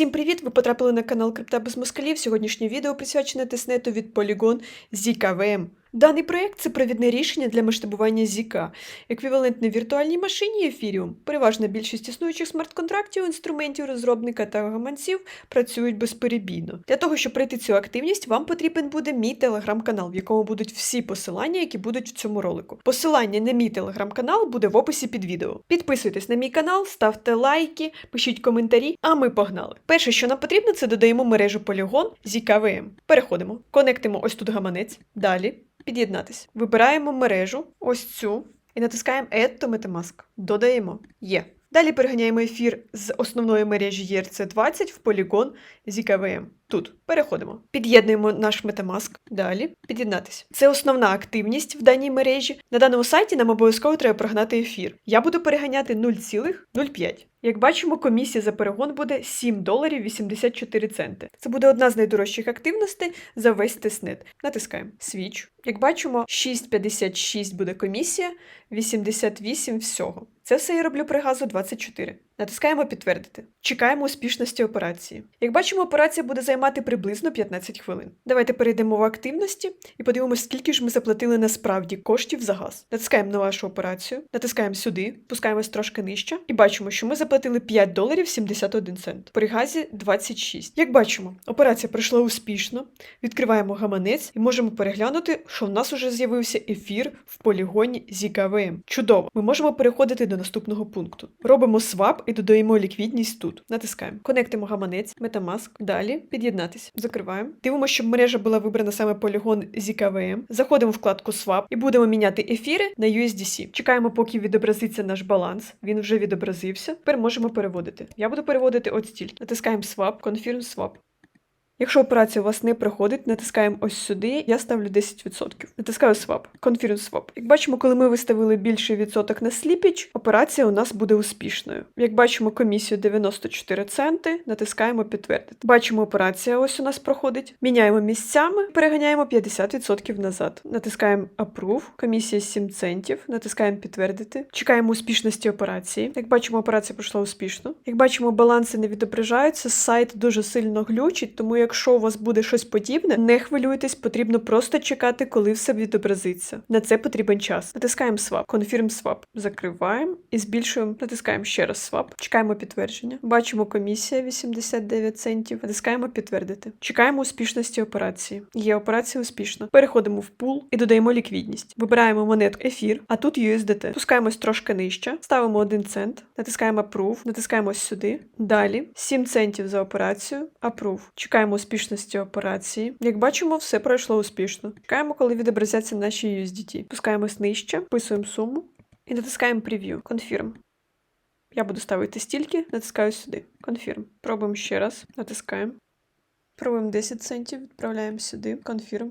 Всім привіт! Ви потрапили на канал Крипта без москалів. Сьогоднішнє відео присвячене тиснету від Polygon ZKVM. Даний проєкт це провідне рішення для масштабування ZK, еквівалентне віртуальній машині Ethereum. Переважна більшість існуючих смарт-контрактів, інструментів розробника та гаманців працюють безперебійно. Для того, щоб пройти цю активність, вам потрібен буде мій телеграм-канал, в якому будуть всі посилання, які будуть в цьому ролику. Посилання на мій телеграм-канал буде в описі під відео. Підписуйтесь на мій канал, ставте лайки, пишіть коментарі, а ми погнали. Перше, що нам потрібно, це додаємо мережу Polygon ZKVM. Переходимо, конектимо ось тут гаманець. Далі під'єднатись. Вибираємо мережу, ось цю, і натискаємо Add to Metamask. Додаємо. Є. Далі переганяємо ефір з основної мережі ERC20 в Polygon ZKVM. Тут переходимо. Під'єднуємо наш Metamask. Далі під'єднатись. Це основна активність в даній мережі. На даному сайті нам обов'язково треба прогнати ефір. Я буду переганяти 0,05. Як бачимо, комісія за перегон буде 7 доларів 84 центи. Це буде одна з найдорожчих активностей за весь тестнет. Натискаємо Switch. Як бачимо, 6,56 буде комісія, 88 всього. Це все я роблю при газу 24. Натискаємо підтвердити. Чекаємо успішності операції. Як бачимо, операція буде займати приблизно 15 хвилин. Давайте перейдемо в активності і подивимося, скільки ж ми заплатили насправді коштів за газ. Натискаємо на вашу операцію, натискаємо сюди, пускаємось трошки нижче, і бачимо, що ми заплатили 5 доларів 71 цент. При газі 26. Як бачимо, операція пройшла успішно. Відкриваємо гаманець і можемо переглянути, що в нас уже з'явився ефір в полігоні ZKVM. Чудово! Ми можемо переходити до наступного пункту. Робимо свап і додаємо ліквідність тут. Натискаємо. Конектимо гаманець, Metamask. Далі під'єднатись. Закриваємо. Дивимося, щоб мережа була вибрана саме полігон з ZKVM. Заходимо в вкладку Swap і будемо міняти ефіри на USDC. Чекаємо, поки відобразиться наш баланс. Він вже відобразився. Тепер можемо переводити. Я буду переводити от стільки. Натискаємо Swap, Confirm Swap. Якщо операція у вас не проходить, натискаємо ось сюди, я ставлю 10%. Натискаю Swap, Confirm Swap. Як бачимо, коли ми виставили більший відсоток на сліпіч, операція у нас буде успішною. Як бачимо, комісію 94 центи, натискаємо підтвердити. Бачимо, операція ось у нас проходить. Міняємо місцями, переганяємо 50% назад. Натискаємо Approve, комісія 7 центів, натискаємо підтвердити. Чекаємо успішності операції. Як бачимо, операція пройшла успішно. Як бачимо, баланси не відображаються, сайт дуже сильно глючить, тому як якщо у вас буде щось подібне, не хвилюйтесь, потрібно просто чекати, коли все відобразиться. На це потрібен час. Натискаємо Swap, Confirm Swap. Закриваємо і збільшуємо. Натискаємо ще раз Swap. Чекаємо підтвердження. Бачимо комісія 89 центів. Натискаємо підтвердити. Чекаємо успішності операції. Є операція успішна. Переходимо в пул і додаємо ліквідність. Вибираємо монетку ефір, а тут USDT. Пускаємось трошки нижче, ставимо 1 цент, натискаємо Approve, натискаємо сюди. Далі 7 центів за операцію. Approve. Чекаємо успішності операції. Як бачимо, все пройшло успішно. Чекаємо, коли відобразяться наші USDT. Пускаємось нижче, вписуємо суму і натискаємо прев'ю. Confirm. Я буду ставити стільки, натискаю сюди. Confirm. Пробуємо ще раз. Натискаємо. Пробуємо 10 центів, відправляємо сюди. Confirm.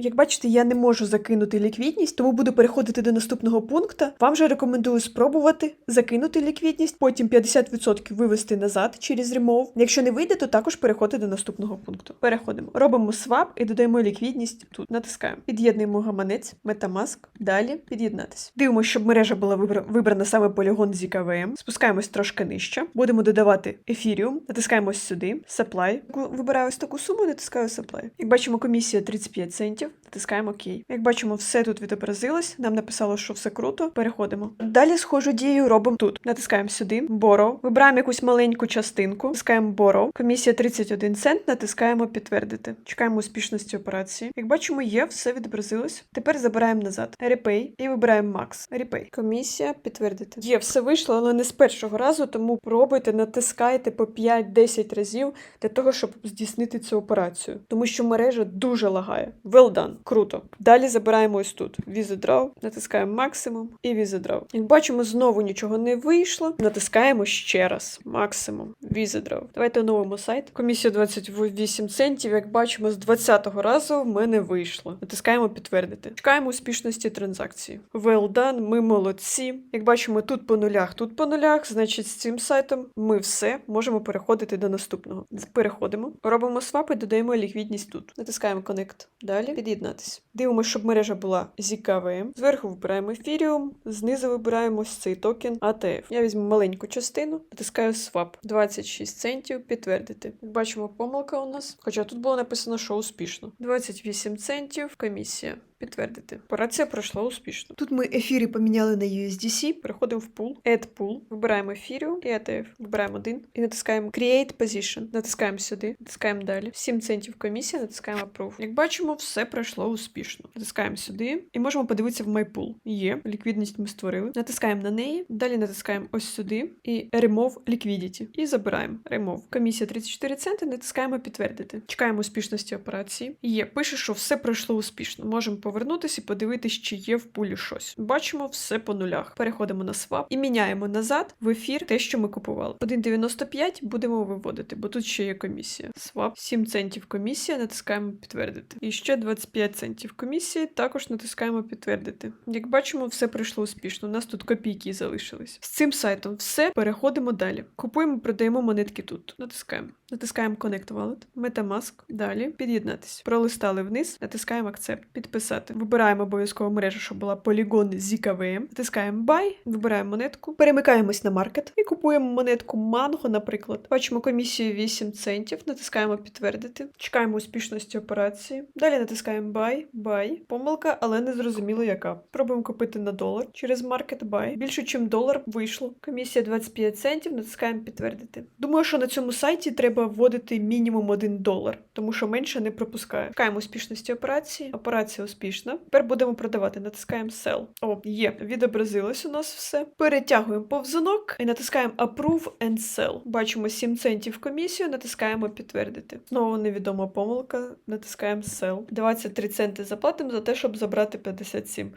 Як бачите, я не можу закинути ліквідність, тому буду переходити до наступного пункту. Вам же рекомендую спробувати закинути ліквідність, потім 50% вивести назад через ремов. Якщо не вийде, то також переходити до наступного пункту. Переходимо. Робимо свап і додаємо ліквідність тут. Натискаємо. Під'єднуємо гаманець, Metamask. Далі під'єднатись. Дивимося, щоб мережа була вибра- вибрана саме полігон ZKVM. Спускаємось трошки нижче. Будемо додавати ефіріум. Натискаємо сюди. Supply. Вибираю ось таку суму, натискаю Supply. Як бачимо, комісія 35 центів. Натискаємо ОК. Як бачимо, все тут відобразилось. Нам написало, що все круто. Переходимо. Далі схожу дію робимо тут. Натискаємо сюди. Borrow. Вибираємо якусь маленьку частинку. Натискаємо Borrow. Комісія 31 цент. Натискаємо підтвердити. Чекаємо успішності операції. Як бачимо, є, все відобразилось. Тепер забираємо назад. Repay і вибираємо Max. Repay. Комісія підтвердити. Є, все вийшло, але не з першого разу, тому пробуйте, натискайте по 5-10 разів для того, щоб здійснити цю операцію. Тому що мережа дуже лагає. Well done. Круто. Далі забираємо ось тут. Withdraw, натискаємо максимум і Withdraw. Як бачимо, знову нічого не вийшло. Натискаємо ще раз. Максимум. Withdraw. Давайте оновимо сайт. Комісія 28 центів. Як бачимо, з 20-го разу в мене вийшло. Натискаємо підтвердити. Чекаємо успішності транзакції. Well done, ми молодці. Як бачимо, тут по нулях, тут по нулях. Значить, з цим сайтом ми все можемо переходити до наступного. Переходимо. Робимо свап і додаємо ліквідність тут. Натискаємо Connect. Далі. Під'єднатися. Дивимося, щоб мережа була ZKVM. Зверху вибираємо Ethereum, знизу вибираємо ось цей токен ATF. Я візьму маленьку частину, натискаю Swap. 26 центів, підтвердити. Бачимо, помилка у нас. Хоча тут було написано, що успішно. 28 центів, комісія. Підтвердити. Операція пройшла успішно. Тут ми ефіри поміняли на USDC. Переходимо в пул, Add Pool, вибираємо ефіріум і ETF. Вибираємо один і натискаємо Create Position. Натискаємо сюди, натискаємо далі. 7 центів комісія, натискаємо Approve. Як бачимо, все пройшло успішно. Натискаємо сюди і можемо подивитися в MyPool. Є, ліквідність ми створили. Натискаємо на неї, далі натискаємо ось сюди і Remove Liquidity. І забираємо Remove. Комісія 34 центи, натискаємо підтвердити. Чекаємо успішності операції. Є, пише, що все пройшло успішно. Можемо повернутися і подивитись, чи є в пулі щось. Бачимо все по нулях. Переходимо на свап і міняємо назад в ефір те, що ми купували. 1,95 будемо виводити, бо тут ще є комісія. Свап 7 центів комісія, натискаємо підтвердити. І ще 25 центів комісії, також натискаємо підтвердити. Як бачимо, все пройшло успішно. У нас тут копійки залишились. З цим сайтом все. Переходимо далі. Купуємо, продаємо монетки тут. Натискаємо. Натискаємо Connect Wallet, Metamask. Далі під'єднатися. Пролистали вниз, натискаємо Accept, підписати. Вибираємо обов'язково мережу, щоб була Polygon ZKVM. Натискаємо Buy, вибираємо монетку, перемикаємось на маркет і купуємо монетку Mango, наприклад. Бачимо комісію 8 центів, натискаємо підтвердити. Чекаємо успішності операції. Далі натискаємо Buy, Buy. Помилка, але не зрозуміло яка. Пробуємо купити на долар через Market Buy. Більше, ніж долар вийшло. Комісія 25 центів, натискаємо підтвердити. Думаю, що на цьому сайті треба вводити мінімум 1 долар, тому що менше не пропускає. Чекаємо успішності операції. Операція успішна. Тепер будемо продавати. Натискаємо Sell. О, є. Відобразилось у нас все. Перетягуємо повзунок і натискаємо Approve and Sell. Бачимо 7 центів комісію, натискаємо підтвердити. Знову невідома помилка. Натискаємо Sell. 23 центи заплатимо за те, щоб забрати 57.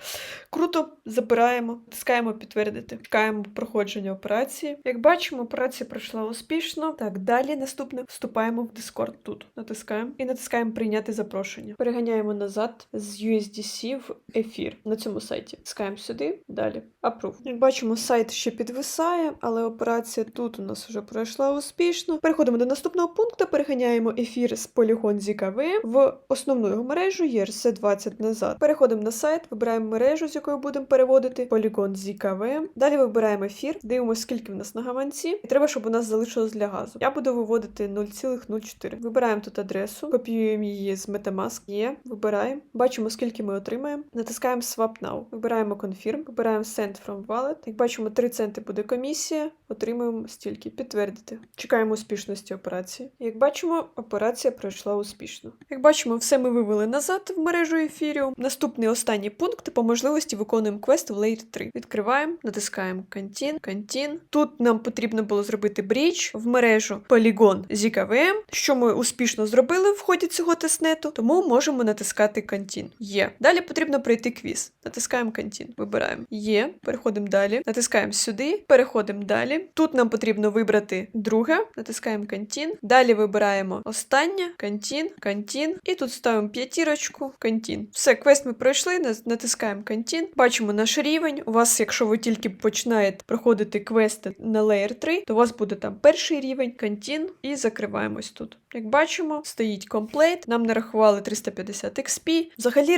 Круто, забираємо, натискаємо підтвердити. Чекаємо проходження операції. Як бачимо, операція пройшла успішно. Так, далі наступне вступаємо в Discord тут. Натискаємо і натискаємо прийняти запрошення. Переганяємо назад з USDC в ефір на цьому сайті. Натискаємо сюди, далі. Approve. Як бачимо, сайт ще підвисає, але операція тут у нас вже пройшла успішно. Переходимо до наступного пункту, переганяємо ефір з Polygon ZKV в основну його мережу ERC20 назад. Переходимо на сайт, вибираємо мережу, з якою будемо переводити Polygon ZKV. Далі вибираємо ефір, дивимося, скільки в нас на гаманці, і треба, щоб у нас залишилось для газу. Я буду виводити 0,04. Вибираємо тут адресу, копіюємо її з Metamask. Є, вибираємо. Бачимо, скільки ми отримаємо. Натискаємо Swap Now. Вибираємо Confirm, вибираємо Send from Wallet. Як бачимо, 3 центи буде комісія. Отримуємо стільки. Підтвердити. Чекаємо успішності операції. Як бачимо, операція пройшла успішно. Як бачимо, все ми вивели назад в мережу Ethereum. Наступний останній пункт по можливості виконуємо квест в Layer 3. Відкриваємо, натискаємо Continue, Continue. Тут нам потрібно було зробити брідж в мережу Polygon ZKVM, що ми успішно зробили в ході цього тестнету, тому можемо натискати Continue. Є. Далі потрібно пройти квіз. Натискаємо Continue. Вибираємо. Є. Переходимо далі. Натискаємо сюди, переходимо далі. Тут нам потрібно вибрати друге. Натискаємо Continue. Далі вибираємо останнє, Continue, Continue. І тут ставимо п'ятірочку, Continue. Все, квест ми пройшли, натискаємо Continue. Бачимо наш рівень. У вас, якщо ви тільки починаєте проходити квести на Layer 3, то у вас буде там перший рівень, Continue і закриваємось тут. Як бачимо, стоїть комплект, нам нарахували 350 XP. Взагалі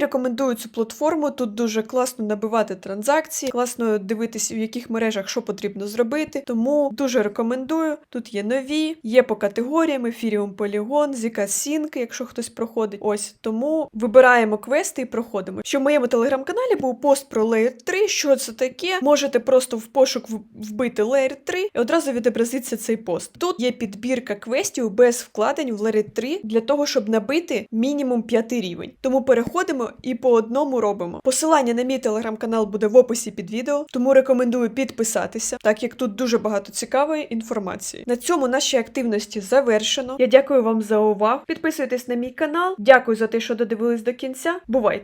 цю платформу. Тут дуже класно набивати транзакції, класно дивитися, в яких мережах що потрібно зробити. Тому дуже рекомендую. Тут є нові, є по категоріям Ethereum Polygon, Zika Sync, якщо хтось проходить. Ось тому вибираємо квести і проходимо. Що в моєму телеграм-каналі був пост про Layer 3. Що це таке? Можете просто в пошук вбити Layer 3 і одразу відобразиться цей пост. Тут є підбірка квестів без вкладень в Layer 3 для того, щоб набити мінімум 5 рівень. Тому переходимо і по одному робимо. Посилання на мій телеграм-канал буде в описі під відео, тому рекомендую підписатися, так як тут дуже багато цікавої інформації. На цьому наші активності завершено. Я дякую вам за увагу. Підписуйтесь на мій канал. Дякую за те, що додивились до кінця. Бувайте!